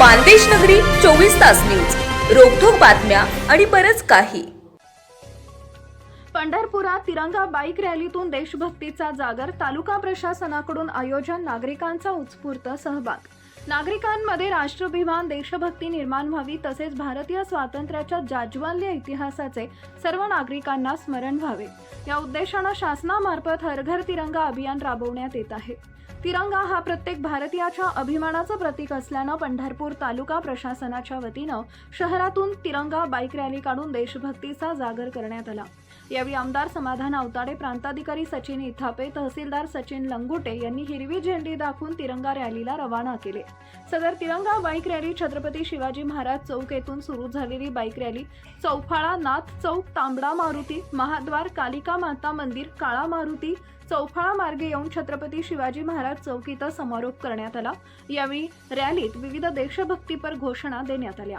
मानदेश नगरी चोवीस तास न्यूज. रोखोक बातम्या आणि बरच काही. पंढरपुरात तिरंगा बाईक रॅलीतून देशभक्तीचा जागर तालुका प्रशासनाकडून आयोजन नागरिकांचा उत्स्फूर्त सहभाग. नागरिकांमध्ये राष्ट्राभिमान देशभक्ती निर्माण व्हावी तसेच भारतीय स्वातंत्र्याच्या जाज्वल्य इतिहासाचे सर्व नागरिकांना स्मरण व्हावे. या उद्देशानं शासनामार्फत हर घर तिरंगा अभियान राबवण्यात येत आहे. तिरंगा हा प्रत्येक भारतीयाच्या अभिमानाचं प्रतीक असल्यानं पंढरपूर तालुका प्रशासनाच्या वतीनं शहरातून तिरंगा बाईक रॅली काढून देशभक्तीचा जागर करण्यात आला. यावेळी आमदार समाधान अवताडे प्रांताधिकारी सचिन इथापे तहसीलदार सचिन लंगुटे यांनी हिरवी झेंडी दाखवून तिरंगा रॅलीला रवाना केले. सदर तिरंगा बाईक रॅली छत्रपती शिवाजी महाराज चौक येथून सुरू झालेली बाईक रॅली चौफाळा नाथ चौक तांबडा मारुती महाद्वार कालिका माता मंदिर काळा मारुती चौफाळा मार्गे येऊन छत्रपती शिवाजी महाराज चौक इथं समारोप करण्यात आला. यावेळी रॅलीत विविध देशभक्तीपर घोषणा देण्यात आल्या.